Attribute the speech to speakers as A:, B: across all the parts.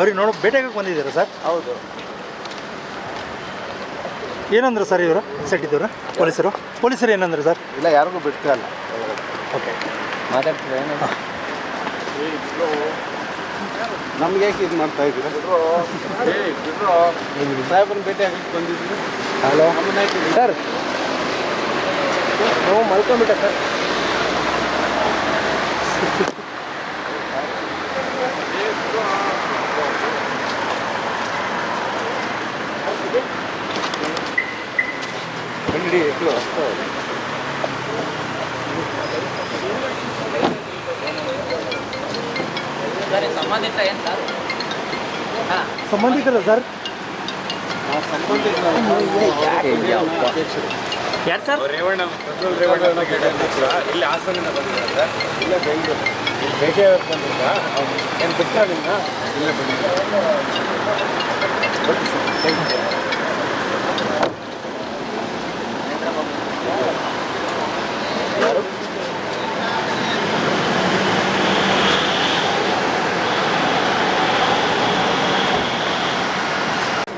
A: ಅವ್ರಿಗೆ ನೋಡೋ ಭೇಟಿಯಾಗಕ್ಕೆ ಬಂದಿದ್ದೀರಾ ಸರ್?
B: ಹೌದು.
A: ಏನಂದ್ರು ಸರ್ ಇವರು ಸೆಟ್ಟಿದ್ದವರು ಪೊಲೀಸರು? ಪೊಲೀಸರು ಏನಂದ್ರು ಸರ್?
B: ಇಲ್ಲ ಯಾರಿಗೂ ಬಿಡ್ತಿರಲ್ಲ
A: ಓಕೆ
B: ಮಾತಾಡ್ತೀರಾ ನಮ್ಗೆ ಯಾಕೆ ಇದು ಮಾಡ್ತಾ ಇದ್ದೀರಾ? ಸಾಹೇಬ್ರನ್ನ ಭೇಟಿ ಆಗಕ್ಕೆ ಬಂದಿದ್ದೀವಿ ಹಲೋ ಸರ್ ನಾವು ಮಲ್ಕೊಂಬಿಟ್ಟ ಸರ್
C: ಸರಿ ಸಂಬಂಧಿತ ಏನು ಸರ್? ಹಾಂ.
A: ಸಂಬಂಧಿಕರ ಸರ್.
C: ಯಾರು ಸರ್?
D: ರೇವಣ್ಣ ಪ್ರಜ್ವಲ್ ಇಲ್ಲಿ ಬಂದಿದ್ದಾರೆ
B: ಇಲ್ಲೇ ಬೆಂಗಳೂರು.
D: ಇಲ್ಲಿ ಭೇಟಿ ಬಂದಿದ್ದ ಏನು ಬಿಟ್ಟ ನಿನ್ನ
B: ಇಲ್ಲೇ ಬಂದಿದ್ದಾರೆ ಓಕೆ ಸರ್ ಥ್ಯಾಂಕ್ ಯು ಯಾರು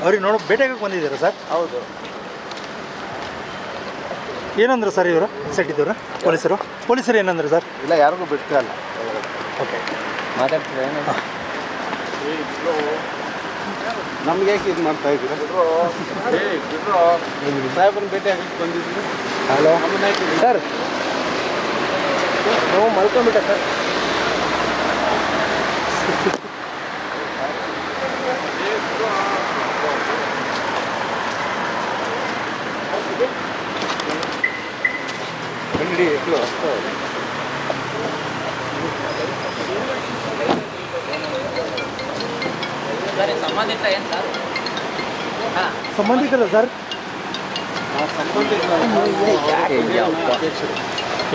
A: ಅವ್ರಿಗೆ ನೋಡೋ ಬೇಟೆಗೆ ಬಂದಿದ್ದೀರಾ ಸರ್?
B: ಹೌದು.
A: ಏನಂದ್ರು ಸರ್ ಇವರು? ಸೆಟ್ಟಿದ್ದವರು ಪೊಲೀಸರು? ಪೊಲೀಸರು ಏನಂದ್ರು ಸರ್?
B: ಇಲ್ಲ ಯಾರಿಗೂ ಬಿಡ್ತಾ ಇಲ್ಲ
A: ಓಕೆ.
B: ಮಾತಾಡ್ತೀರಾ ನಮ್ಗೆ ಯಾಕೆ ಇದು ಮಾಡ್ತಾ ಇದ್ದೀರಾ? ಸಾಹೇಬ್ರನ್ನ ಭೇಟಿ ಆಗಲಿಕ್ಕೆ ಬಂದಿದ್ದೀವಿ ಹಲೋ. ಸರ್. ನಾವು ಮಲ್ಕೊಂಡ್ಬಿಟ್ಟೆ ಸರ್. ಎಷ್ಟು
C: ಸರಿ ಸಂಬಂಧಿತ ಏನು ಸರ್? ಹಾಂ.
A: ಸಂಬಂಧಿಕರ ಸರ್?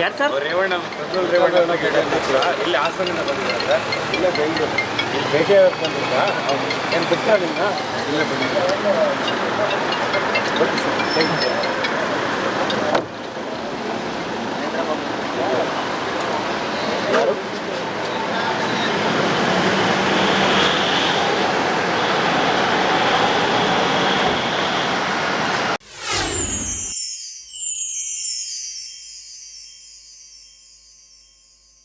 C: ಯಾರು ಸರ್?
D: ರೇವಣ್ಣ ರೇವಣ್ಣ ಇಲ್ಲಿ ಬಂದಿದ್ದಾರೆ.
B: ಇಲ್ಲೇ ಬೆಂಗಳೂರು.
D: ಇಲ್ಲಿ ಬಂದಿದ್ದ. ಏನು ಬಿಟ್ಟ ನಿನ್ನ
B: ಇಲ್ಲೇ ಬಂದಿದ್ದಾರೆ.